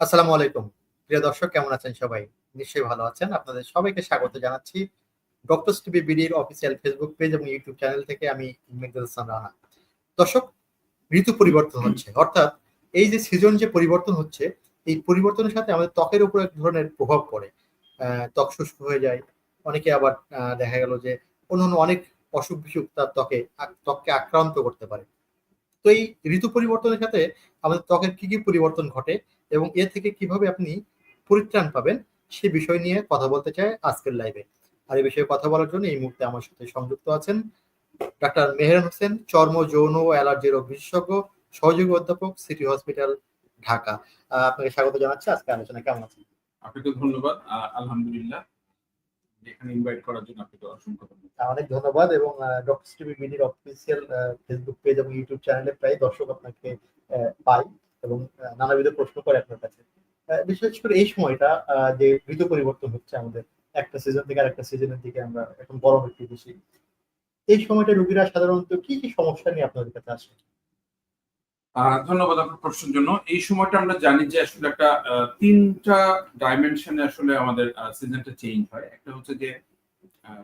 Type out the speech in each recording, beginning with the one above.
আসসালামু আলাইকুম। প্রিয় দর্শক, কেমন আছেন সবাই? নিশ্চয়ই ভালো আছেন। আপনাদের সবাইকে স্বাগত জানাচ্ছি ডক্টরস টিভি বিডির অফিসিয়াল ফেসবুক পেজ এবং ইউটিউব চ্যানেল থেকে আমি মেঘদুল রানা। দর্শক, ঋতু পরিবর্তন হচ্ছে। অর্থাৎ এই যে সিজন যে পরিবর্তন হচ্ছে, এই পরিবর্তনের সাথে আমাদের ত্বকের উপর এক ধরনের প্রভাব পড়ে। ত্বক শুষ্ক হয়ে যায়। অনেকে আবার দেখা গেল যে অন্য অন্য অনেক অসুখ বিসুখ তার ত্বকে ত্বককে আক্রান্ত করতে পারে। তো এই ঋতু পরিবর্তনের সাথে আমাদের ত্বকের কি কি পরিবর্তন ঘটে? এবং এ থেকে কীভাবে আপনি পরিত্রাণ পাবেন সে বিষয় নিয়ে কথা বলতে চাই আজকের লাইভে আর এই বিষয়ে কথা বলার জন্য এই মুহূর্তে আমার সাথে সংযুক্ত আছেন ডাক্তার মেহেরান হোসেন চর্ম যৌন ও অ্যালার্জি রোগ বিশেষজ্ঞ সহযোগী অধ্যাপক সিটি হসপিটাল ঢাকা। আপনাকে স্বাগত জানাচ্ছি। আজকে আলোচনা কেমন আছেন আপনাকে ধন্যবাদ। আলহামদুলিল্লাহ। এখানে ইনভাইট করার জন্য আপনাকে অসংখ্য ধন্যবাদ। অনেক ধন্যবাদ এবং ডক্টর টিভি বিডির অফিসিয়াল ফেসবুক পেজ এবং ইউটিউব চ্যানেলে প্রায় দর্শক আপনাকে পাই। এবং নানাবিধ প্রশ্ন করে আপনার কাছে। বিশেষ করে এই সময়টা যে ঋতু পরিবর্তন হচ্ছে আমাদের একটা সিজন থেকে আরেকটা সিজনের দিকে আমরা এখন গরম একটু বেশি। এই সময়টা রোগীরা সাধারণত কি কি সমস্যা নিয়ে আপনাদের কাছে আসে? ধন্যবাদ আপনার প্রশ্নের জন্য। এই সময়টা আমরা জানি যে আসলে একটা তিনটা ডাইমেনশনে আসলে আমাদের সিজনটা চেঞ্জ হয়। একটা হচ্ছে যে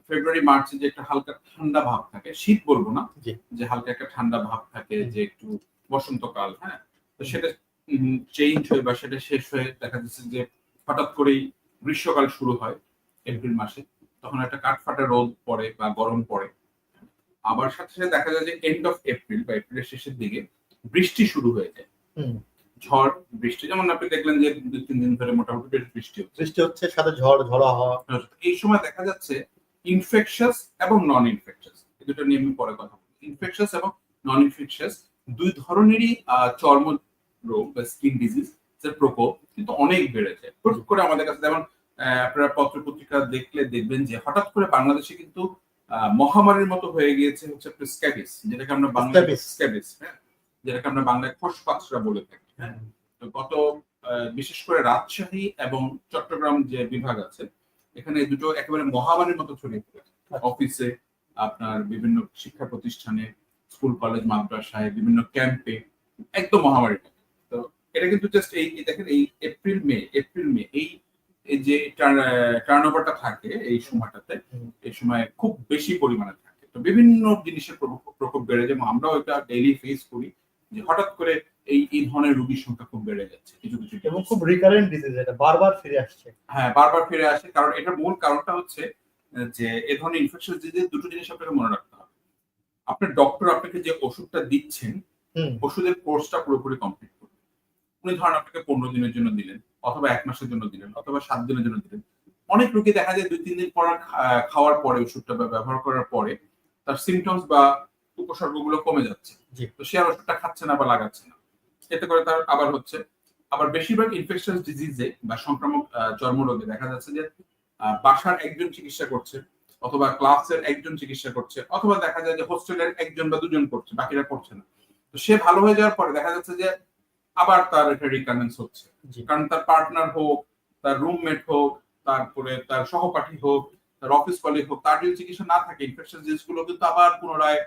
ফেব্রুয়ারি মার্চে যে একটা হালকা ঠান্ডা ভাব থাকে শীত বলব না যে হালকা একটা ঠান্ডা ভাব থাকে যে একটু বসন্তকাল হ্যাঁ? তো সেটা চেঞ্জ হয়ে বা সেটা শেষ হয়ে দেখা যাচ্ছে যে হঠাৎ করেই গ্রীষ্মকাল শুরু হয় এপ্রিল মাসে তখন একটা কাঠফাটা রোদ পড়ে বা গরম পড়ে। আবার সাথে সাথে দেখা যায় যে এন্ড অফ এপ্রিল বা এপ্রিলের শেষের দিকে বৃষ্টি শুরু হয়ে যায়। ঝড় বৃষ্টি যেমন আপনি দেখলেন যে দু তিন দিন ধরে মোটামুটি বেশ বৃষ্টি হচ্ছে। সৃষ্টি হচ্ছে সাথে ঝড় ঝড়ো হওয়া। এই সময় দেখা যাচ্ছে ইনফেকশাস এবং নন ইনফেকশাস এই দুটো নিয়ে আমি পরে কথা বলব। ইনফেকশাস এবং নন ইনফেকশাস দুই ধরনেরই আহ, চর্ম রোগ বা স্কিন ডিজিজ এর প্রকোপ কিন্তু অনেক বেড়েছে। হুট করে আমাদের কাছে যেমন আপনারা পত্র পত্রিকা দেখলে দেখবেন যে হঠাৎ করে বাংলাদেশে কিন্তু মহামারীর মতো হয়ে গিয়েছে হচ্ছে আপনার স্ক্যাবিস যেটাকে আমরা বাংলায় Scabies. স্ক্যাবিস হ্যাঁ? যেটাকে আমরা বাংলায় খোসপাচরা বলে থাকি হ্যাঁ? তো গত বিশেষ করে রাজশাহী এবং চট্টগ্রাম যে বিভাগ আছে এখানে দুটো একেবারে মহামারীর মতো ছড়িয়ে পড়েছে। অফিসে আপনার বিভিন্ন শিক্ষা প্রতিষ্ঠানে স্কুল কলেজ মাদ্রাসায় বিভিন্ন ক্যাম্পে একদম মহামারী তো এটা কিন্তু জাস্ট এই দেখেন এই এপ্রিল মে এপ্রিল মে এই যে টার্ন ওভারটা থাকে এই সময়টাতে এই সময় খুব বেশি পরিমাণে থাকে। তো বিভিন্ন জিনিসের প্রকোপ- বেড়ে যায়। আমরাও এটা ডেইলি ফেস করি যে হঠাৎ করে এই এই ধরনের রোগীর সংখ্যা খুব বেড়ে যাচ্ছে কিছু কিছু এবং খুব রিকারেন্ট ডিজিজ এটা বারবার ফিরে আসছে। হ্যাঁ বারবার ফিরে আসে কারণ এটার মূল কারণটা হচ্ছে যে এ ধরনের ইনফেকশন ডিজিজ দুটো জিনিস আপনাকে মনে রাখতে হবে। আপনার ডক্টর আপনাকে যে ওষুধটা দিচ্ছেন ওষুধের কোর্সটা পুরোপুরি কমপ্লিট উনি ধরেন আপনাকে পনেরো দিনের জন্য দিলেন অথবা এক মাসের জন্য দিলেন অথবা সাত দিনের জন্য দিলেন। অনেক রোগী দেখা যায় দুই তিন দিন পর খাওয়ার পরে ওষুধটা ব্যবহার করার পরে তার সিমটমস বা উপসর্গগুলো কমে যাচ্ছে। তো সে আর ওষুধটা খাচ্ছে না বা লাগাচ্ছে না। এতে করে তার আবার হচ্ছে আবার বেশিরভাগ ইনফেকশন ডিজিজে বা সংক্রামক চর্মরোগে দেখা যাচ্ছে যে বাসার একজন চিকিৎসা করছে অথবা ক্লাসের একজন চিকিৎসা করছে অথবা দেখা যায় যে হোস্টেলের একজন বা দুজন করছে বাকিরা করছে না। তো সে ভালো হয়ে যাওয়ার পরে দেখা যাচ্ছে যে আবার তার এটা রিকারেন্স হচ্ছে। কারণ তার পার্টনার হোক তার রুমমেট হোক তারপরে তার সহপাঠী হোক তার অফিস কলিগ হোক তার যদি চিকিৎসা না থাকে ইনফেকশন জিনিসগুলো কিন্তু আবার পুনরায়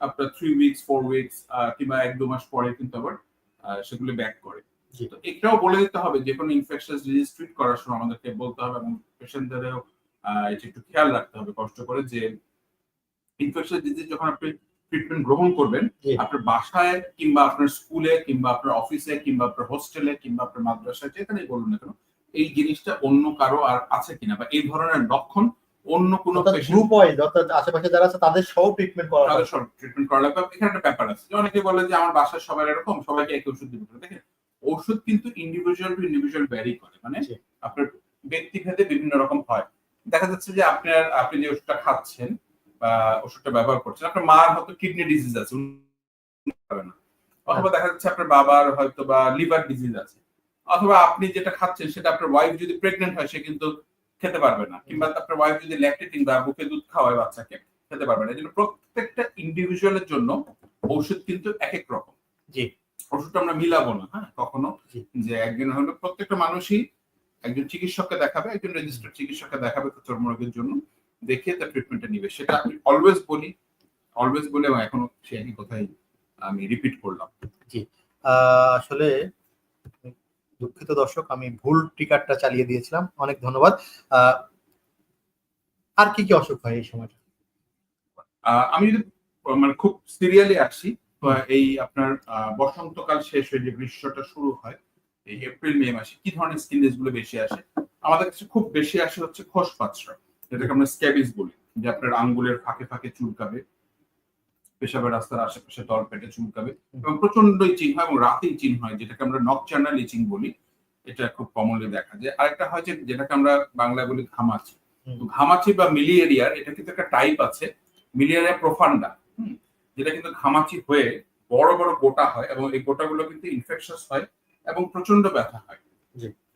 আপনার থ্রি উইকস ফোর উইকস কিংবা এক দু মাস পরে কিন্তু আবার সেগুলো ব্যাক করে। তো এটাও বলে দিতে হবে যে কোনো ইনফেকশন ডিজিজ ট্রিট করার সময় আমাদেরকে বলতে হবে এবং পেশেন্টদেরও এটা একটু খেয়াল রাখতে হবে কষ্ট করে যে ইনফেকশন ডিজিজ যখন আপনি ট্রিটমেন্ট গ্রহণ করবেন আপনার বাসায় কিংবা আপনার স্কুলে কিংবা আপনার অফিসে কিংবা আপনার হোস্টেলে কিংবা আপনার মাদ্রাসায় যেখানেই বলুন না কেন এই জিনিসটা অন্য কারও আর আছে কিনা বা এই ধরনের লক্ষণ অন্য কোনো গ্রুপ ওয়াইজ অর্থাৎ আশেপাশে যারা আছে তাদের সহ ট্রিটমেন্ট করা তাদের সব ট্রিটমেন্ট করা লাগবে। এখানে একটা ব্যাপার আছে যে অনেকে বলে যে আমার বাসার সবার এরকম সবাইকে একই ওষুধ দিতে দেখেন ওষুধ কিন্তু ইন্ডিভিজুয়াল টু ইন্ডিভিজুয়াল ভ্যারি করে। মানে। আপনার ব্যক্তিভেদে বিভিন্ন রকম হয়। দেখা যাচ্ছে যে আপনার আপনি যে ওষুধটা খাচ্ছেন ওষুধটা ব্যবহার করছেন। আপনার মার হয়তো কিডনি ডিজিজ আছে না। অথবা দেখা যাচ্ছে আপনার বাবার হয়তো বা লিভার ডিজিজ আছে। অথবা আপনি যেটা খাচ্ছেন সেটা আপনার ওয়াইফ যদি প্রেগনেন্ট হয় সে কিন্তু খেতে পারবে না। কিংবা আপনার ওয়াইফ যদি ল্যাকটেটিং বা বুকে দুধ খাওয়ায় বাচ্চাকে খেতে পারবে না। এই জন্য প্রত্যেকটা ইন্ডিভিজুয়ালের জন্য ঔষধ কিন্তু এক এক রকম। জি। ওষুধটা আমরা মিলাবো না হ্যাঁ কখনো। যে একজন হলো প্রত্যেকটা মানুষই একজন চিকিৎসককে দেখাবে একজন রেজিস্টার্ড চিকিৎসককে দেখাবে তার চর্মরোগের জন্য। দেখিয়ে তার ট্রিটমেন্টটা নিবে। সেটা আমি অলওয়েজ বলি অলওয়েজ বলে এবং এখনও সেই একই কথাই আমি রিপিট করলাম। আহ, আসলে দুঃখিত দর্শক আমি ভুল টিকারটা চালিয়ে দিয়েছিলাম। অনেক ধন্যবাদ। আর কি কি অসুখ হয় এই সময়টা? আমি যদি মানে খুব সিরিয়ালি আসি এই আপনার বসন্তকাল শেষ হয়ে যে গ্রীষ্মটা শুরু হয় এই এপ্রিল মে মাসে কি ধরনের স্কিন ডিজিজগুলো বেশি আসে? আমাদের কাছে খুব বেশি আসে হচ্ছে খোস পাঁচরা যেটাকে আমরা স্ক্যাবিস বলি যে আপনার আঙ্গুলের ফাঁকে ফাঁকে চুলকাবে পেশাবের রাস্তার আশেপাশে তল পেটে চুলকাবে এবং প্রচণ্ড ইচিং হয় এবং রাতে ইচিং হয় যেটাকে আমরা নক নকচার্নাল ইচিং বলি। এটা খুব কমনলি দেখা যায়। আরেকটা হয় যে যেটাকে আমরা বাংলায় বলি ঘামাচি। ঘামাচি বা মিলিয়েরিয়ার এটা কিন্তু একটা টাইপ আছে মিলিয়েরিয়া প্রোফান্ডা যেটা কিন্তু ঘামাচি হয়ে বড় বড় গোটা হয় এবং এই গোটাগুলো কিন্তু ইনফেকশাস হয় এবং প্রচণ্ড ব্যথা হয়।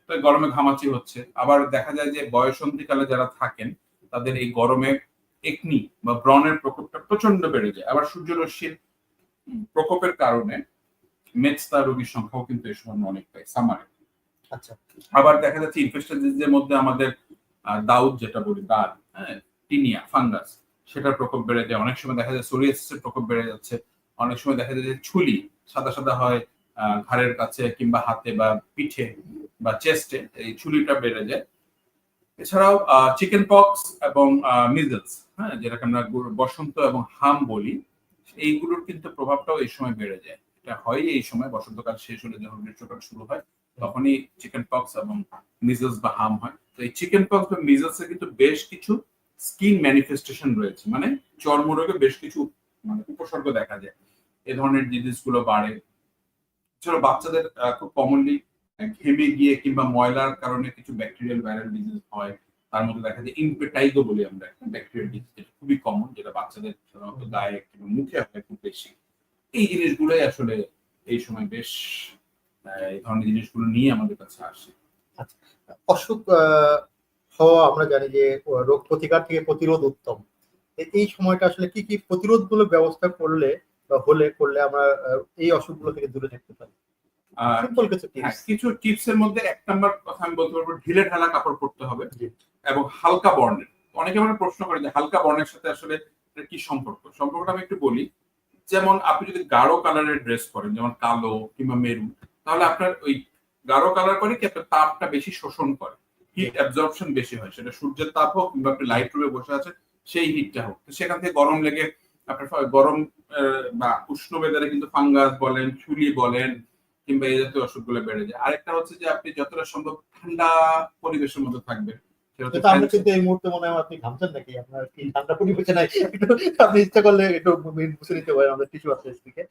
তো গরমে ঘামাচি হচ্ছে। আবার দেখা যায় যে বয়সন্ধিকালে যারা থাকেন তাদের এই গরমে একনি বা ব্রণের প্রকোপটা প্রচণ্ড বেড়ে যায়। আবার সূর্যরশ্মির প্রকোপের কারণে মেজতা রোগীর সংখ্যাও কিন্তু এই সময় অনেক পায় সামারে। আচ্ছা। আবার দেখা যাচ্ছে ইনফেকশন ডিজিজের মধ্যে আমাদের দাউদ যেটা বলি দাঁত হ্যাঁ টিনিয়া ফাঙ্গাস সেটার প্রকোপ বেড়ে যায়। অনেক সময় দেখা যায় সোরিয়াসিসের প্রকোপ বেড়ে যাচ্ছে। অনেক সময় দেখা যায় যে ছুলি সাদা সাদা হয় আহ, ঘাড়ের কাছে কিংবা হাতে বা পিঠে বা চেস্টে এই ছুলিটা বেড়ে যায়। এছাড়াও চিকেন পক্স এবং মিজলস হ্যাঁ যেটাকে আমরা বসন্ত এবং হাম বলি, এইগুলোর কিন্তু প্রভাবটাও এই সময় বেড়ে যায়। এটা হয় এই সময়, বসন্তকাল শেষ হলে যখন গ্রীষ্মকাল শুরু হয়, তখনই চিকেন পক্স এবং মিজলস বা হাম হয়। তো এই চিকেন পক্স বা মিজলস কিন্তু বেশ কিছু স্কিন ম্যানিফেস্টেশন রয়েছে। মানে চর্মরোগে বেশ কিছু মানে উপসর্গ দেখা যায়। এ ধরনের ডিজিজগুলো বাড়ে। এছাড়া বাচ্চাদের খুব কমনলি ঘেমে গিয়ে কিংবা ময়লার কারণে কিছু ব্যাকটেরিয়াল ভাইরাল ডিজিজ হয় তার মধ্যে দেখা যায় ইনপেটাইগো বলি আমরা একটা ব্যাকটেরিয়াল ডিজিজ যেটা খুবই কমন যেটা বাচ্চাদের সাধারণত গায়ে কিংবা মুখে হয় খুব বেশি। এই জিনিসগুলোই আসলে এই সময় বেশ এই ধরনের জিনিসগুলো নিয়ে আমাদের কাছে আসে। অসুখ আহ, হওয়া আমরা জানি যে রোগ প্রতিকার থেকে প্রতিরোধ উত্তম। এই সময়টা আসলে কি কি প্রতিরোধগুলো ব্যবস্থা করলে বা হলে করলে আমরা এই অসুখগুলো থেকে দূরে থাকতে পারি? কিছু হ্যাঁ, টিপস কিছু টিপস এর মধ্যে এক নাম্বার কথা আমি বলতে পারব ঢিলে ঢালা কাপড় পরতে হবে এবং হালকা বর্ণের। অনেকে আমার প্রশ্ন করে যে হালকা বর্ণের সাথে আসলে কি সম্পর্ক? সম্পর্কটা আমি একটু বলি। যেমন আপনি যদি গাঢ় কালারের ড্রেস পরেন যেমন কালো কিংবা মেরুন তাহলে আপনার ওই গাঢ় কালার করে কি আপনার তাপটা বেশি শোষণ করে? হিট অ্যাবজর্পশন বেশি হয়। সেটা সূর্যের তাপ হোক কিংবা আপনি লাইট রুমে বসে আছেন সেই হিটটা হোক। তো সেখান থেকে গরম লেগে আপনার গরম বা উষ্ণ বেদারে কিন্তু ফাঙ্গাস বলেন চুলি বলেন কিংবা এই জাতীয় অসুখগুলো বেড়ে যায়। আরেকটা হচ্ছে যে আপনি যতটা সম্ভব ঠান্ডা পরিবেশের মধ্যে থাকবেন। আমরা কিন্তু এই মুহূর্তে মনে হয় আপনি ঘামছেন নাকি? আপনার কি ঠান্ডা পরিবেশে নাই? আপনি ইচ্ছা করলে একটু মুছে নিতে পারেন আমাদের টিস্যু আছে থেকে।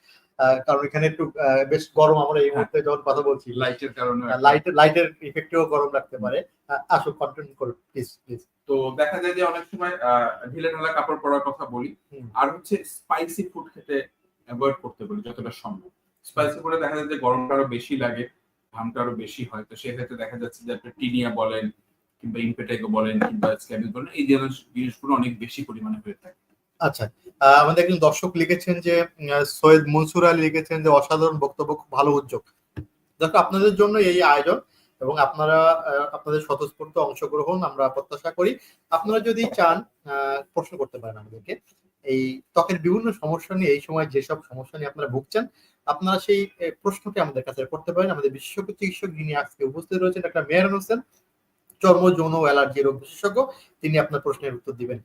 কারণ এখানে একটু বেশ গরম আমরা এই মুহূর্তে যখন কথা বলছি। লাইটের কারণে লাইট লাইটের ইফেক্টেও গরম লাগতে পারে। কন্টিনিউ প্লিজ প্লিজ তো দেখা যায় যে অনেক সময় আহ, ঢিলে ঢালা কাপড় পরার কথা বলি। আর হচ্ছে স্পাইসি ফুড খেতে অ্যাভয়েড করতে বলি যতটা সম্ভব। স্পাইসি ফুডে দেখা যায় যে গরমটা আরও বেশি লাগে, ঘামটা আরও বেশি হয়। তো সেক্ষেত্রে দেখা যাচ্ছে যে আপনি টিনিয়া বলেন কিংবা ইনপেটাইকো বলেন কিংবা স্ক্যাবিস বলেন, এই জিনিস জিনিসগুলো অনেক বেশি পরিমাণে হয়ে থাকে। আচ্ছা আমাদের একজন দর্শক লিখেছেন যে সৈয়দ মনসুর আলী লিখেছেন যে, অসাধারণ বক্তব্য, খুব ভালো উদ্যোগ। দেখো আপনাদের জন্য এই আয়োজন এবং আপনারা আপনাদের স্বতঃস্ফূর্ত অংশগ্রহণ আমরা প্রত্যাশা করি। আপনারা যদি চান প্রশ্ন করতে পারেন আমাদেরকে। এই ত্বকের বিভিন্ন সমস্যা নিয়ে, এই সময় যেসব সমস্যা নিয়ে আপনারা ভুগছেন আপনারা সেই প্রশ্নটি আমাদের কাছে করতে পারেন আমাদের বিশেষজ্ঞ চিকিৎসক যিনি আজকে উপস্থিত রয়েছেন ডাক্তার মেহরান হোসেন চর্ম যৌন অ্যালার্জি রোগ বিশেষজ্ঞ তিনি আপনার প্রশ্নের উত্তর দিবেন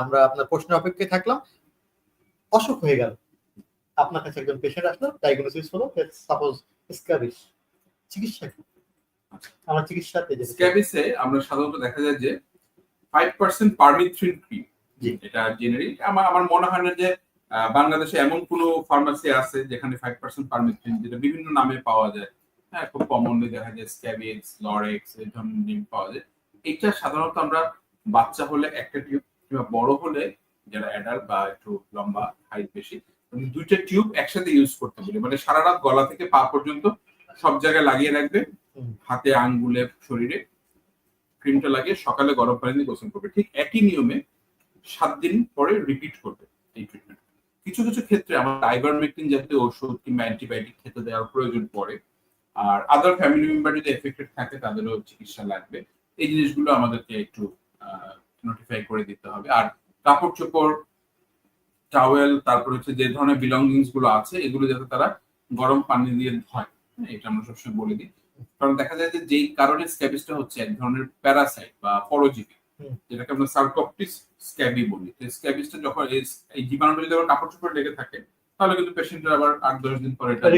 আমরা আপনার প্রশ্নের অপেক্ষায় থাকলাম অসুখ হয়ে গেল আপনার কাছে একজন পেশেন্ট আসলো ডায়াগনোসিস হলো সাপোজ স্ক্যাবিস চিকিৎসা কি? আমার চিকিৎসাতে চাই। স্ক্যাবিসে আমরা সাধারণত দেখা যায় যে ফাইভ পার্সেন্ট পারমিথ্রিন ক্রিম। এটা জেনারিক আমার আমার মনে হয় না যে বাংলাদেশে এমন কোনো ফার্মাসি আছে যেখানে ফাইভ পার্সেন্ট পারমিথ্রিন যেটা বিভিন্ন নামে পাওয়া যায়। হ্যাঁ খুব কমনলি দেখা যায় স্ক্যাবিক্স লরেক্স এই ধরনের জিনিস পাওয়া যায়। এটা সাধারণত আমরা বাচ্চা হলে একটা টিউব কিংবা বড় হলে যারা অ্যাডাল্ট বা একটু লম্বা হাইট বেশি দুইটা টিউব একসাথে ইউজ করতে বলি মানে সারা রাত গলা থেকে পা পর্যন্ত সব জায়গায় লাগিয়ে রাখবে হাতে আঙ্গুলে শরীরে। ক্রিমটা লাগিয়ে সকালে গরম পানি দিয়ে গোসল করবে। ঠিক একই নিয়মে সাত দিন পরে রিপিট করবে এই ট্রিটমেন্ট কিছু কিছু ক্ষেত্রে আমার আইভারমেকটিন জাতীয় ওষুধ কিংবা অ্যান্টিবায়োটিক খেতে দেওয়ার প্রয়োজন পড়ে। আর আদার ফ্যামিলি মেম্বার যদি এফেক্টেড থাকে তাদেরও চিকিৎসা লাগবে। এই জিনিসগুলো আমাদেরকে একটু নোটিফাই করে দিতে হবে। আর কাপড় চোপড় টাওয়েল তারপর হচ্ছে যে ধরনের বিলঙ্গিংসগুলো আছে এগুলো যাতে তারা গরম পানি দিয়ে ধয়। হ্যাঁ, এটা আমরা সবসময় বলে দিই। কারণ দেখা যায় যে যেই কারণে স্ক্যাবিসটা হচ্ছে এক ধরনের প্যারাসাইট বা পরজীবী। যেটাকে আমরা সার্কপটিস স্ক্যাবি বলি। তো স্ক্যাবিসটা যখন এই- এই জীবাণুটা যদি আবার কাপড় চোপড়ে লেগে থাকে তাহলে কিন্তু পেশেন্টের আবার আট দশ দিন পরে এটা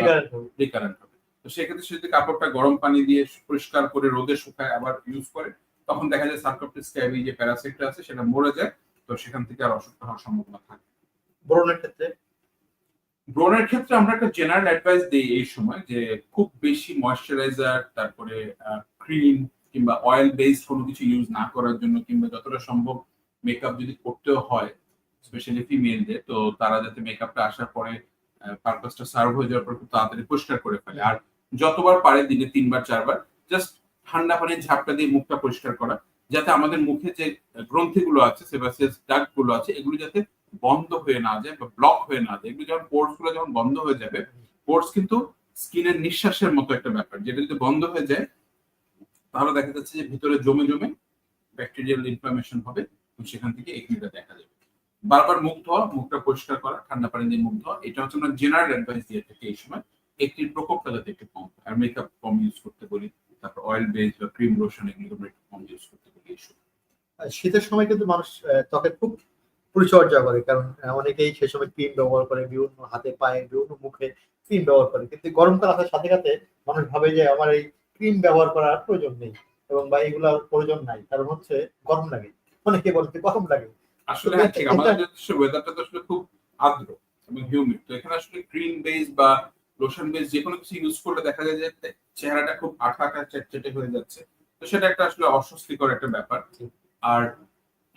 রিকারেন্ট হবে। তো সেক্ষেত্রে সে যদি কাপড়টা গরম পানি দিয়ে পরিষ্কার করে রোদে শুকায় আবার ইউজ করে তখন দেখা যায় সার্কপটিস স্ক্যাবি যে প্যারাসাইটটা আছে সেটা মরে যায় তো সেখান থেকে আর অসুস্থ হওয়ার সম্ভাবনা থাকে। ব্রণের ক্ষেত্রে? ব্রণের ক্ষেত্রে আমরা একটা জেনারেল অ্যাডভাইস দিই এই সময় যে খুব বেশি ময়শ্চারাইজার তারপরে ক্রিম কিংবা অয়েল বেসড কোনো কিছু ইউজ না করার জন্য কিংবা যতটা সম্ভব মেকআপ যদি করতেও হয় স্পেশালি ফিমেলদের তো তারা যাতে মেকআপটা আসার পরে পারপাসটা সার্ভ হয়ে যাওয়ার পর খুব তাড়াতাড়ি পরিষ্কার করে ফেলে। আর যতবার পারে দিনে তিনবার, চারবার জাস্ট ঠান্ডা পানির ঝাপটা দিয়ে মুখটা পরিষ্কার করা, যাতে আমাদের মুখে যে গ্রন্থিগুলো আছে সেবাসিয়াস ডাকগুলো আছে, এগুলো যাতে বন্ধ হয়ে না যায় বা ব্লক হয়ে না যায়। এগুলো যখন পোর্সগুলো যখন বন্ধ হয়ে যাবে পোর্স কিন্তু স্কিনের নিঃশ্বাসের মতো একটা ব্যাপার, যেটা যদি বন্ধ হয়ে যায় তাহলে দেখা যাচ্ছে যে ভিতরে জমে জমে ব্যাকটেরিয়াল ইনফ্লামেশন হবে এবং সেখান থেকে একনিটা দেখা যাবে বারবার মুখ ধোয়া, মুখটা পরিষ্কার করা, ঠান্ডা পানি দিয়ে মুখ ধোয়া, এটা হচ্ছে আমরা জেনারেল অ্যাডভাইস দিয়ে থাকি এই সময় একটির প্রকোপটা যাতে একটু কম। আর মেকআপ কম ইউজ করতে বলি, তারপর অয়েল বেস বা ক্রিম লোশন এগুলো আমরা একটু কম ইউজ করতে বলি এই সময় শীতের সময় কিন্তু মানুষ ত্বকের খুব পরিচর্যা করে, কারণ অনেকেই সে সময় ক্রিম ব্যবহার করে, বিভিন্ন হাতে পায়ে, বিভিন্ন মুখে ক্রিম ব্যবহার করে, কিন্তু গরমকাল আসার সাথে সাথে মানুষ ভাবে যে আমার এই ক্রিম ব্যবহার করার প্রয়োজন নেই এবং বা এইগুলোর প্রয়োজন নাই। কারণ হচ্ছে গরম লাগে। অনেকে বলতে গরম লাগে। আসলে হ্যাঁ ঠিক। আমাদের দেশের ওয়েদারটা তো আসলে খুব আর্দ্র এবং হিউমিড তো এখানে আসলে ক্রিম বেস বা লোশন বেস যে কোনো কিছু ইউজ করলে দেখা যায় যে চেহারাটা খুব আঠা আঠা চেটচেটে হয়ে যাচ্ছে। তো সেটা একটা আসলে অস্বস্তিকর একটা ব্যাপার। আর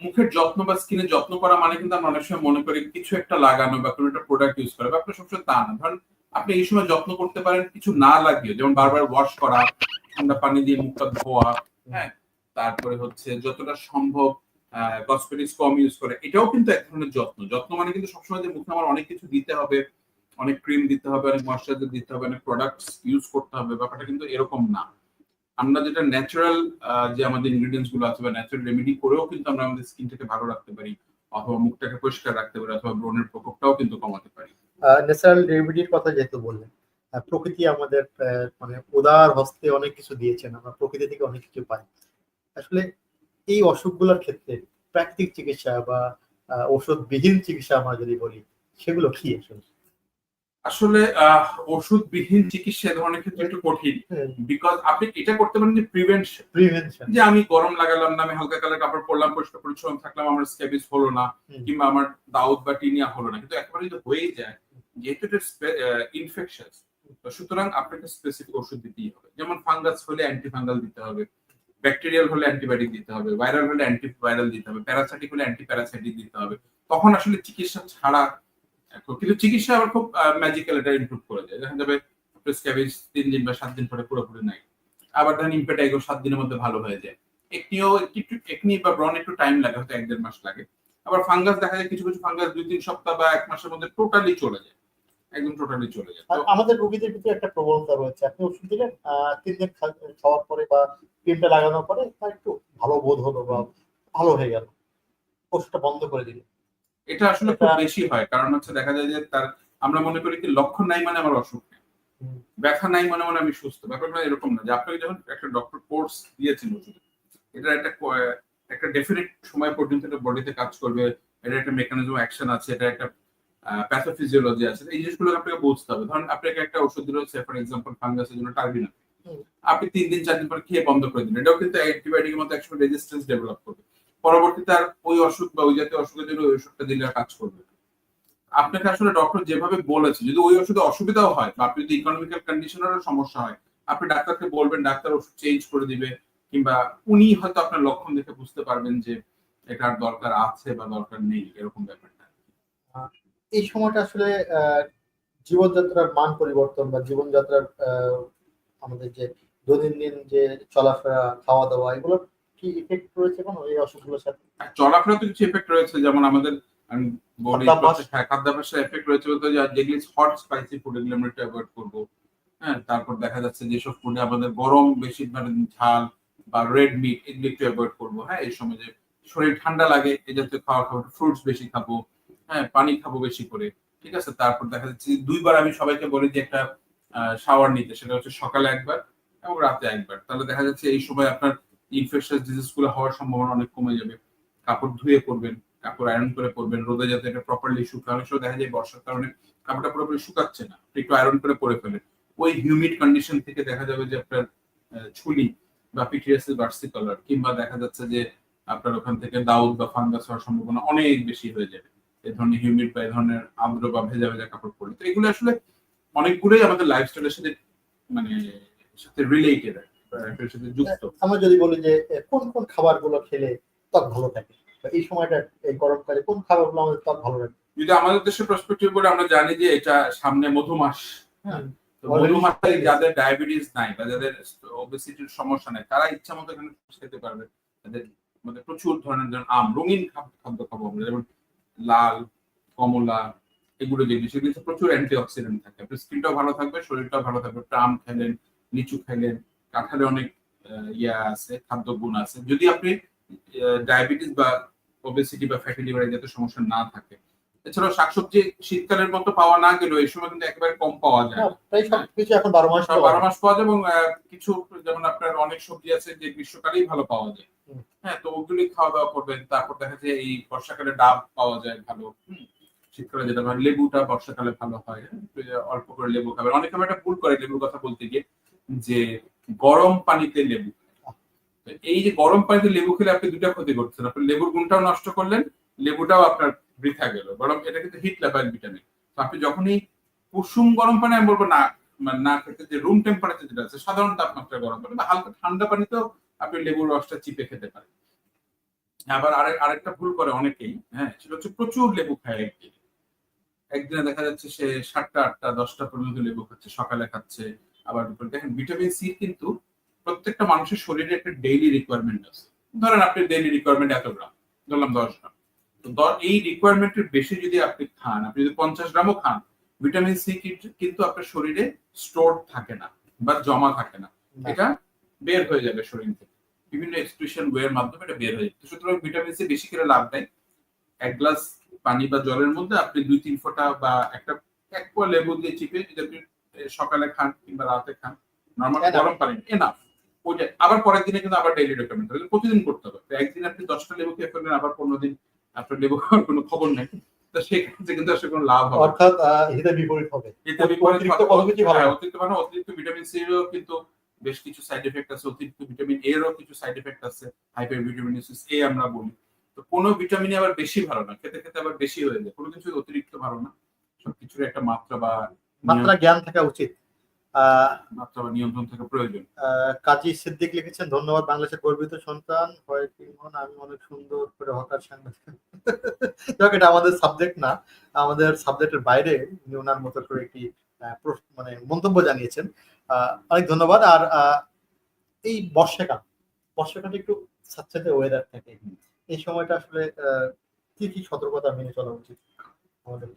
মুখের যত্ন বা স্কিনের যত্ন করা মানে কিন্তু আমরা অনেক সময় মনে করি কিছু একটা লাগানো বা কোনো একটা প্রোডাক্ট ইউজ করা। ব্যাপারটা সবসময় তা না। ধরেন আপনি এই সময় যত্ন করতে পারেন, কিছু না লাগিয়ে, যেমন বারবার ওয়াশ করা, ঠান্ডা পানি দিয়ে মুখটা ধোয়া হ্যাঁ? তারপরে হচ্ছে যতটা সম্ভব কসমেটিক্স কম ইউজ করে, এটাও কিন্তু এক ধরনের যত্ন। যত্ন মানে কিন্তু সবসময় যে মুখে আমার অনেক কিছু দিতে হবে, অনেক ক্রিম দিতে হবে, অনেক ময়শ্চারাইজার দিতে হবে, অনেক প্রোডাক্টস ইউজ করতে হবে, ব্যাপারটা কিন্তু এরকম না। আমরা যেটা ন্যাচারাল যে আমাদের ইনগ্রেডিয়েন্টসগুলো আছে বা ন্যাচারাল রেমেডি করেও কিন্তু আমরা আমাদের স্কিনটাকে ভালো রাখতে পারি, অথবা মুখটাকে পরিষ্কার রাখতে পারি, অথবা ব্রণের প্রকোপটাও কিন্তু কমাতে পারি। ন্যাচারাল রেমেডির কথা যেহেতু বললেন প্রকৃতি আমাদের মানে উদার হস্তে অনেক কিছু দিয়েছেন আমরা প্রকৃতি থেকে অনেক কিছু পাই। আসলে এই অসুখগুলোর ক্ষেত্রে প্রাকৃতিক চিকিৎসা বা ওষুধবিহীন চিকিৎসা আমরা যদি বলি সেগুলো কি আসলে? আসলে আহ, ওষুধবিহীন চিকিৎসা ধরনের ক্ষেত্রে একটু কঠিন। বিকজ আপনি এটা করতে পারেন যে প্রিভেনশন প্রিভেনশন যে আমি গরম লাগালাম না আমি হালকা কালার কাপড় পরলাম পরিষ্কার পরিচ্ছন্ন থাকলাম আমার স্ক্যাবিস হলো না কিংবা আমার দাউদ বা টিনিয়া হলো না। কিন্তু একেবারে যদি হয়েই যায় যেহেতু এটা সুতরাং আপনাকে স্পেসিফিক ওষুধ দিতেই হবে। যেমন ফাঙ্গাস হলে অ্যান্টি ফাঙ্গাল দিতে হবে ব্যাকটেরিয়াল হলে অ্যান্টিবায়োটিক দিতে হবে ভাইরাল হলে অ্যান্টি ভাইরাল দিতে হবে প্যারাসাইটিক হলে অ্যান্টি প্যারাসাইটিক দিতে হবে। তখন আসলে চিকিৎসা ছাড়া, কিন্তু চিকিৎসা আবার খুব ম্যাজিক্যাল এটা ইমপ্রুভ করে দেখা যাবে তিন দিন বা সাত দিন পরে পুরোপুরি নাই। আবার ধরেন ইম্পেটাইগো সাত দিনের মধ্যে ভালো হয়ে যায়। একটু একনি বা ব্রন একটু টাইম লাগে, হয়তো এক দেড় মাস লাগে। আবার ফাঙ্গাস দেখা যায় কিছু কিছু ফাঙ্গাস দুই, তিন সপ্তাহ বা এক মাসের মধ্যে টোটালি চলে যায়। একদম টোটালি চলে যায়। আমাদের রোগীদের ভিতরে একটা প্রবণতা রয়েছে। আপনি ওষুধ দিলেন তিন দিন খাওয়ার পরে বা ক্রিমটা লাগানোর পরে একটু ভালো বোধ হলো বা ভালো হয়ে গেল। ওষুধটা বন্ধ করে দিল। এটা আসলে খুব বেশি হয়। কারণ হচ্ছে দেখা যায় যে তার আমরা মনে করি কি লক্ষণ নাই মানে আমার অসুখ নেই। ব্যথা নাই মানে মানে আমি সুস্থ। ব্যাপারটা এরকম না। যে আপনাকে যখন একটা ডক্টর কোর্স দিয়েছেন ওষুধ এটা একটা একটা ডেফিনেট সময় পর্যন্ত এটা বডিতে কাজ করবে। এটা একটা মেকানিজম অ্যাকশন আছে। এটা একটা প্যাথোফিজিওলজি আছে। এই জিনিসগুলো আপনাকে বুঝতে হবে। ধরুন আপনাকে একটা ওষুধ দিল হচ্ছে ফর এক্সাম্পল ফাঙ্গাসের জন্য টার্বিনা আপনি তিন দিন চার দিন পরে খেয়ে বন্ধ করে দিন এটাও কিন্তু অ্যান্টিবায়োটিকের মতো একসময় রেজিস্ট্যান্স ডেভেলপ করবে। পরবর্তীতে আর ওই অসুখ বা ওই জাতীয় অসুখের জন্য ওই ওষুধটা দিলে কাজ করবে আপনাকে আসলে ডক্টর যেভাবে বলেছে যদি ওই ওষুধে অসুবিধাও হয় বা আপনি যদি ইকোনমিক্যাল কন্ডিশনেরও সমস্যা হয় আপনি ডাক্তারকে বলবেন ডাক্তার ওষুধ চেঞ্জ করে দিবে কিংবা উনি হয়তো আপনার লক্ষণ দেখে বুঝতে পারবেন যে এটার দরকার আছে বা দরকার নেই এরকম ব্যাপারটা এই সময়টা আসলে জীবনযাত্রার মান পরিবর্তন বা জীবনযাত্রার আমাদের যে দৈনন্দিন যে চলাফেরা খাওয়া দাওয়া এগুলো কি ইফেক্ট রয়েছে কোনো এই অসুখগুলোর সাথে? চলাফেরা তো কিছু এফেক্ট রয়েছে। যেমন আমাদের বডি খাদ্যাভ্যাস। খাদ্যাভ্যাসের এফেক্ট রয়েছে বলতে যেগুলি হট স্পাইসি ফুড এগুলো আমরা একটু অ্যাভয়েড করব। হ্যাঁ তারপর দেখা যাচ্ছে যেসব ফুডে আমাদের গরম বেশি মানে ঝাল বা রেড মিট এগুলো একটু অ্যাভয়েড করব। হ্যাঁ এই সময় যে শরীর ঠান্ডা লাগে এই জাতীয় খাওয়া খাব ফ্রুটস বেশি খাব। হ্যাঁ পানি খাব বেশি করে, ঠিক আছে? তারপর দেখা যাচ্ছে দুইবার আমি সবাইকে বলি যে একটা শাওয়ার নিতে, সেটা হচ্ছে সকালে একবার এবং রাতে একবার। তাহলে দেখা যাচ্ছে এই সময় আপনার ইনফেকশাস ডিজিজগুলো হওয়ার সম্ভাবনা অনেক কমে যাবে। কাপড় ধুয়ে পরবেন, কাপড় আয়রন করে পরবেন, রোদে যাতে এটা প্রপারলি শুকায় অনেক সময় দেখা যায় বর্ষার কারণে কাপড়টা পুরোপুরি শুকাচ্ছে না একটু আয়রন করে পরে ফেলেন। ওই হিউমিড কন্ডিশন থেকে দেখা যাবে যে আপনার ছুলি বা পিটিএসএস ভার্সিকলার কিংবা দেখা যাচ্ছে যে আপনার ওখান থেকে দাউদ বা ফাঙ্গাস হওয়ার সম্ভাবনা অনেক বেশি হয়ে যাবে। এই ধরনের হিউমিড বা এই ধরনের আর্দ্র বা ভেজা ভেজা কাপড় পরলে তো এগুলো আসলে অনেকগুলোই আমাদের লাইফস্টাইলের সাথে মানে সাথে রিলেটেড সাথে যুক্ত। আমরা যদি বলি যে কোন কোন খাবারগুলো খেলে ত্বক ভালো থাকে? এই সময়টা এই গরমকালে কোন খাবারগুলো আমাদের ত্বক ভালো রাখে? যদি আমাদের দেশের পার্সপেক্টিভ করে আমরা জানি যে এটা সামনে মধুমাস। হ্যাঁ মধুমাসে যাদের ডায়াবেটিস নাই বা যাদের ওবেসিটির সমস্যা নাই তারা ইচ্ছা মতো এখানে খেতে পারবে। তাদের মানে প্রচুর ধরনের আম রঙিন খাদ্য খাব আমরা। যেমন লাল, কমলা, এগুলো জিনিস এগুলো প্রচুর অ্যান্টি অক্সিডেন্ট থাকে। আপনার স্কিনটাও ভালো থাকবে, শরীরটাও ভালো থাকবে। ট্রাম খেলেন, লিচু খেলেন, কাঁঠালে অনেক ইয়া আছে খাদ্য গুণ আছে। যদি আপনি ডায়াবেটিস বা ওবেসিটি বা ফ্যাটি লিভারের জাতীয় সমস্যা না থাকে এছাড়াও শাকসবজি শীতকালের মতো পাওয়া না গেলেও এই সময় কিন্তু একেবারে কম পাওয়া যায়। হ্যাঁ, প্রায় সবকিছু এখন বারো মাস বারো মাস পাওয়া যায় এবং কিছু যেমন আপনার অনেক সবজি আছে যে গ্রীষ্মকালেই ভালো পাওয়া যায়। হ্যাঁ তো ওগুলি খাওয়া দাওয়া করবেন। তারপর দেখা যায় এই বর্ষাকালে ডাব পাওয়া যায় ভালো। শীতকালে যেটা ভালো লেবুটা বর্ষাকালে ভালো হয়। হ্যাঁ? অল্প করে লেবু খাবেন। অনেকে আবার একটা ভুল করে লেবুর কথা বলতে গিয়ে যে গরম পানিতে লেবু। এই যে গরম পানিতে লেবু খেলে আপনি দুটা ক্ষতি করছেন। আপনি লেবুর গুণটাও নষ্ট করলেন লেবুটাও আপনার বৃথা গেল। বরং এটা কিন্তু হিট লেভেল ভিটামিন। তো আপনি যখনই কুসুম গরম পানি, আমি বলব না মানে না খেতে, যে রুম টেম্পারেচার যেটা আছে, সাধারণ তাপমাত্রা গরম পানি বা হালকা ঠান্ডা পানিতেও আপনি লেবুর রসটা চিপে খেতে পারেন। আবার আরেক আরেকটা ভুল করে অনেকেই হ্যাঁ সেটা হচ্ছে প্রচুর লেবু খায় একদিন। একদিনে দেখা যাচ্ছে সে সাতটা, আটটা, দশটা পর্যন্ত লেবু খাচ্ছে, সকালে খাচ্ছে, আবার দুপুরে। দেখেন, ভিটামিন সি কিন্তু প্রত্যেকটা মানুষের শরীরে একটা ডেইলি রিকোয়ারমেন্ট আছে। ধরেন আপনি ডেইলি রিকোয়ারমেন্ট এত গ্রাম, ধরলাম দশ গ্রাম। এই রিকোয়ারমেন্টের বেশি যদি আপনি খান আপনি যদি পঞ্চাশ গ্রামও খান ভিটামিন সি কিন্তু আপনার শরীরে স্টোর থাকে না বা জমা থাকে না। এটা বের হয়ে যাবে শরীর থেকে। বিভিন্ন এক্সক্রিশন ওয়ের মাধ্যমে এটা বের হয়ে যাবে। সুতরাং ভিটামিন সি বেশি করে লাভ নেই। এক গ্লাস পানি বা জলের মধ্যে আপনি দুই তিন ফোঁটা বা একটা এক পোয়া লেবু দিয়ে চিপে যদি আপনি সকালে খান কিংবা রাতে খান নর্মাল. গরম পানি এনাফ আবার পরের দিনে কিন্তু আবার ডেইলি রেকমেন্ড প্রতিদিন করতে হবে। একদিন আপনি দশটা লেবু খেয়ে ফেললেন আবার পনেরো দিন আপনার লেবু খাওয়ার কোনো খবর নেই। তো সেক্ষেত্রে কিন্তু আসলে কোনো লাভ হবে অর্থাৎ হিতে বিপরীত হবে। এতে বিপরীত অতিরিক্ত ভালো হ্যাঁ, অতিরিক্ত মানে অতিরিক্ত ভিটামিন সি এরও কিন্তু বেশ কিছু সাইড এফেক্ট আছে। অতিরিক্ত ভিটামিন এ এরও কিছু সাইড এফেক্ট আছে। হাইপার ভিটামিনোসিস এ আমরা বলি। তো কোনো ভিটামিনই আবার বেশি ভালো না। খেতে খেতে আবার বেশি হয়ে যায়। কোনো কিছু অতিরিক্ত ভালো না। সবকিছুর একটা মাত্রা বা মাত্রা জ্ঞান থাকা উচিত। নিয়ন্ত্রণ থাকা প্রয়োজন। কাজী সিদ্দিক লিখেছেন ধন্যবাদ বাংলাদেশের গর্বিত সন্তান হয় আমি অনেক সুন্দর করে হকার সাংবাদিক। যাক, এটা আমাদের সাবজেক্ট না আমাদের সাবজেক্টের বাইরে উনি ওনার মতো করে একটি মানে মন্তব্য জানিয়েছেন। আহ, অনেক ধন্যবাদ আর আহ, এই বর্ষাকাল বর্ষাকালে একটু স্বাচ্ছাতে ওয়েদার থাকে। এই সময়টা আসলে আহ, কি কি সতর্কতা মেনে চলা উচিত আমাদের?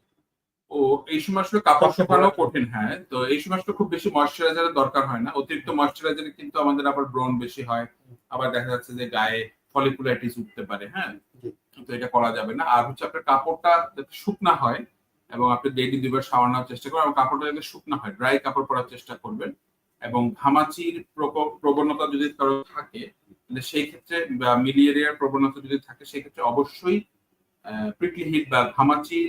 ও এই সময় আসলে কাপড় শুকানো। কঠিন হ্যাঁ। তো এই সময় আসলে খুব বেশি ময়শ্চারাইজারের দরকার হয় না। অতিরিক্ত ময়শ্চারাইজারে কিন্তু আমাদের আবার ব্রণ বেশি হয়। আবার দেখা যাচ্ছে যে গায়ে ফলিকুলাইটিস উঠতে পারে হ্যাঁ। তো এটা করা যাবে না। আর হচ্ছে আপনার কাপড়টা যাতে শুকনা হয় এবং আপনি ডেইলি দুবার শাওয়ার নেওয়ার চেষ্টা করবেন এবং কাপড়টা যাতে শুকনা হয় ড্রাই কাপড় পরার চেষ্টা করবেন। এবং ঘামাচির প্রবণতা যদি কারও থাকে সেই ক্ষেত্রে বা মিলিয়েরিয়ার প্রবণতা যদি থাকে সেই ক্ষেত্রে অবশ্যই প্রিকলি হিট বা ঘামাচি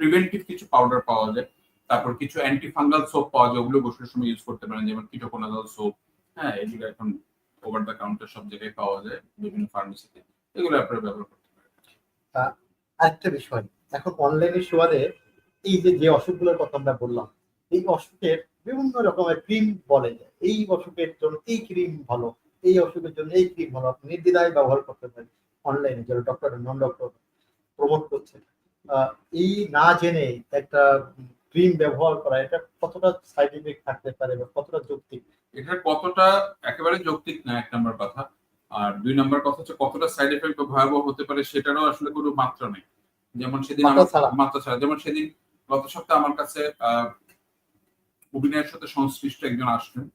প্রিভেন্টিভ কিছু পাউডার পাওয়া যায়। তারপর কিছু অ্যান্টি ফাঙ্গাল সোপ পাওয়া যায়, ওগুলো গোসলের সময় ইউজ করতে পারেন, যেমন কিটোকোনাজল সোপ হ্যাঁ এগুলো এখন ওভার দ্য কাউন্টার সব জায়গায় পাওয়া যায়, বিভিন্ন ফার্মেসিতে এগুলো আপনারা ব্যবহার করতে পারেন। আরেকটা বিষয়, এখন অনলাইনে শোয়ারে এই যে যে অসুখগুলোর কথা আমরা বললাম, এই অসুখের বিভিন্ন রকমের ক্রিম বলে যায় এই অসুখের জন্য এই ক্রিম ভালো, এই অসুখের জন্য এই ক্রিম ভালো, আপনি নির্দ্বিধায় ব্যবহার করতে পারেন অনলাইনে যারা ডক্টর নন ডক্টর প্রমোট করছে এই না জেনে একটা ক্রিম ব্যবহার করা এটা কতটা সাইড ইফেক্ট থাকতে পারে বা কতটা যৌক্তিক? এটা কতটা একেবারে যৌক্তিক না এক নম্বর কথা। আর দুই নম্বর কথা হচ্ছে কতটা সাইড এফেক্ট ভয়াবহ হতে পারে সেটারও আসলে কোনো মাত্রা নেই। যেমন সেদিন মাত্রা ছাড়া। মাত্রা ছাড়া। যেমন সেদিন গত সপ্তাহে আমার কাছে আহ, অভিনয়ের সাথে সংশ্লিষ্ট একজন আসলেন।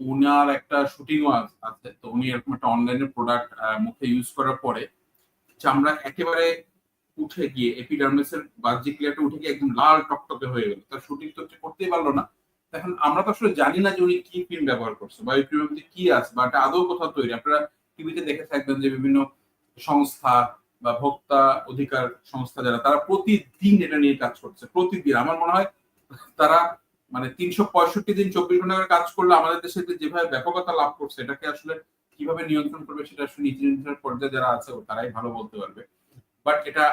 উনার একটা শুটিংও আছে তো উনি এরকম একটা অনলাইনে প্রোডাক্ট মুখে ইউজ করার পরে চামড়া একেবারে উঠে গিয়ে এপিডার্মিসের বাহ্যিক লেয়ারটা উঠে গিয়ে একদম লাল টকটকে হয়ে গেল। তার শুটিং তো করতেই পারল না। দেখেন আমরা তো আসলে জানি না যে উনি কি ক্রিম ব্যবহার করছে বা ওই ক্রিমের মধ্যে কি আছে বা এটা আদৌ কোথাও তৈরি। আপনারা টিভিতে দেখে থাকবেন যে বিভিন্ন সংস্থা বা ভোক্তা অধিকার সংস্থা যারা, তারা প্রতিদিন এটা নিয়ে কাজ করছে, প্রতিদিন। আমার মনে হয় তারা মানে তিনশো পঁয়ষট্টি দিন চব্বিশ ঘণ্টা করে কাজ করলে আমাদের দেশে যেভাবে ব্যাপকতা লাভ করছে, এটাকে আসলে কীভাবে নিয়ন্ত্রণ করবে সেটা আসলে নীতি নির্ধারণ পর্যায়ে যারা আছে, তারাই ভালো বলতে পারবে। বাট এটা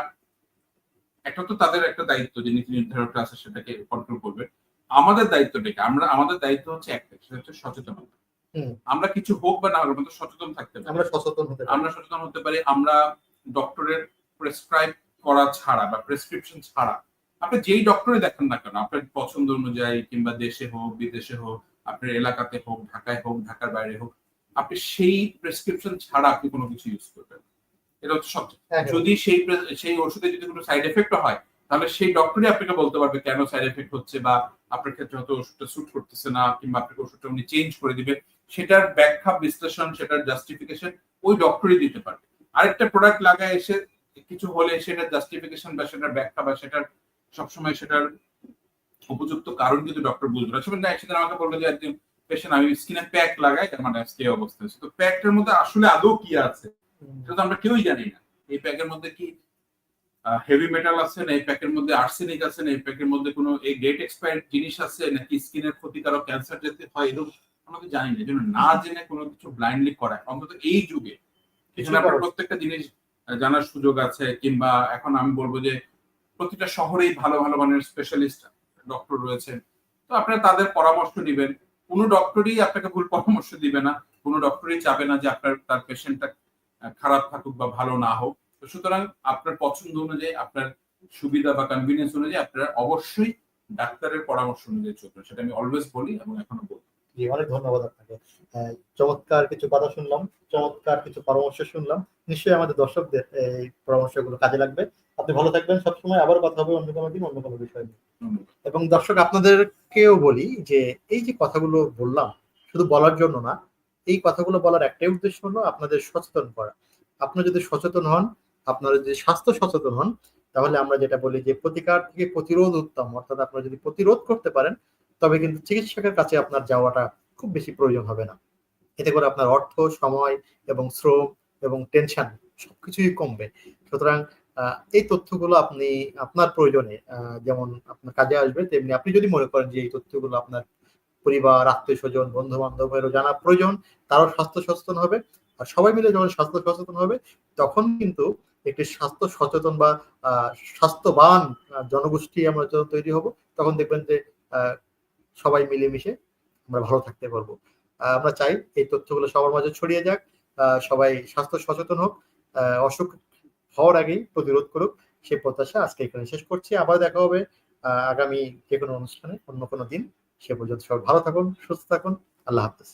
একটা তো তাদের একটা দায়িত্ব যে নীতি নির্ধারকরা আছে সেটাকে কন্ট্রোল করবে আমাদের দায়িত্বটা কি আমরা আমাদের দায়িত্ব হচ্ছে একটা সেটা হচ্ছে সচেতনতা আমরা কিছু হোক বা না হোক আমরা সচেতন থাকতে পারি আমরা সচেতন হতে। আমরা সচেতন হতে পারি আমরা ডক্টরের প্রেসক্রাইব করা ছাড়া বা প্রেসক্রিপশন ছাড়া আপনি যেই ডক্টরে দেখেন না কেন আপনার পছন্দ অনুযায়ী কিংবা দেশে হোক বিদেশে হোক আপনার এলাকাতে হোক ঢাকায় হোক ঢাকার বাইরে হোক আপনি সেই প্রেসক্রিপশন ছাড়া আপনি কোনো কিছু ইউজ করবেন। এটা হচ্ছে সবচেয়ে হ্যাঁ, হ্যাঁ। যদি সেই সেই ওষুধে যদি কোনো সাইড এফেক্ট হয় তাহলে সেই ডক্টরই আপনাকে বলতে পারবে কেন সাইড এফেক্ট হচ্ছে বা আপনার ক্ষেত্রে হয়তো ওষুধটা স্যুট করতেছে না কিংবা আপনাকে ওষুধটা উনি চেঞ্জ করে দিবে। সেটার ব্যাখ্যা বিশ্লেষণ সেটার জাস্টিফিকেশন ওই ডক্টরই দিতে পারবে। আরেকটা প্রোডাক্ট লাগায় এসে কিছু হলে সেটার জাস্টিফিকেশন বা সেটার ব্যাখ্যা বা সেটার সবসময় সেটার উপযুক্ত কারণ কিন্তু ডক্টর বুঝবে না। সেখানে সেদিন আমাকে বলল যে একজন পেশেন্ট আমি স্কিনে প্যাক লাগাই আমার আজকে এই অবস্থা তো প্যাকটার মধ্যে আসলে আদৌ কি আছে। সেটা তো আমরা কেউই জানি না। এই প্যাকের মধ্যে কি হেভি মেটাল আছে না এই প্যাকের মধ্যে আর্সেনিক আছে না এই প্যাকের মধ্যে কোনো এই ডেট এক্সপায়ার্ড জিনিস আছে নাকি স্কিনের ক্ষতিকারক ক্যান্সার যেতে হয় এরকম আমরা তো জানি না। জন্য না জেনে কোনো কিছু ব্লাইন্ডলি করা। অন্তত এই যুগে এখানে আপনার প্রত্যেকটা জিনিস জানার সুযোগ আছে কিংবা এখন আমি বলব যে প্রতিটা শহরেই ভালো ভালো মানের স্পেশালিস্ট ডক্টর রয়েছে। তো আপনারা তাদের পরামর্শ নেবেন। কোনো ডক্টরই আপনাকে ভুল পরামর্শ দিবে না। কোনো ডক্টরই চাবে না যে আপনার তার পেশেন্টটা খারাপ থাকুক বা ভালো না হোক তো সুতরাং আপনার পছন্দ অনুযায়ী আপনার সুবিধা বা কনভিনিয়েন্স অনুযায়ী আপনারা অবশ্যই ডাক্তারের পরামর্শ অনুযায়ী চলবেন সেটা আমি অলওয়েজ বলি এবং এখনও বলি। জি অনেক ধন্যবাদ আপনাকে। চমৎকার কিছু কথা শুনলাম চমৎকার কিছু পরামর্শ শুনলাম। নিশ্চয়ই আমাদের দর্শকদের এই পরামর্শগুলো কাজে লাগবে। আপনি ভালো থাকবেন সবসময় আবার কথা হবে অন্য কোনো দিন অন্য কোনো বিষয় নিয়ে। এবং দর্শক আপনাদেরকেও বলি যে এই যে কথাগুলো বললাম শুধু বলার জন্য না এই কথাগুলো বলার একটাই উদ্দেশ্য হলো আপনাদের সচেতন করা। আপনারা যদি সচেতন হন, আপনারা যদি স্বাস্থ্য সচেতন হন, তাহলে আমরা যেটা বলি যে প্রতিকার থেকে প্রতিরোধ উত্তম। অর্থাৎ আপনারা যদি প্রতিরোধ করতে পারেন, তবে কিন্তু চিকিৎসকের কাছে আপনার যাওয়াটা খুব বেশি প্রয়োজন হবে না। এতে করে আপনার অর্থ, সময় এবং শ্রম এবং টেনশন সবকিছুই কমবে। সুতরাং এই তথ্যগুলো আপনি আপনার প্রয়োজনে যেমন আপনার কাজে আসবে, তেমনি আপনি যদি মনে করেন যে এই তথ্যগুলো আপনার পরিবার আত্মীয় স্বজন বন্ধু বান্ধবেরও জানা প্রয়োজন, তারও স্বাস্থ্য সচেতন হবে। আর সবাই মিলে যখন স্বাস্থ্য সচেতন হবে, তখন কিন্তু একটি স্বাস্থ্য সচেতন বা স্বাস্থ্যবান জনগোষ্ঠী আমরা যখন তৈরি হব, তখন দেখবেন যে সবাই মিলেমিশে আমরা ভালো থাকতে পারব। আমরা চাই এই তথ্যগুলো সবার মাঝে ছড়িয়ে যাক। সবাই স্বাস্থ্য সচেতন হোক অসুখ হওয়ার আগেই প্রতিরোধ করুক। সেই প্রত্যাশা আজকে এখানে শেষ করছি। আবার দেখা হবে আগামী যে কোনো অনুষ্ঠানে, অন্য কোনো দিন। সে পর্যন্ত সবাই ভালো থাকুন সুস্থ থাকুন আল্লাহ হাফেজ।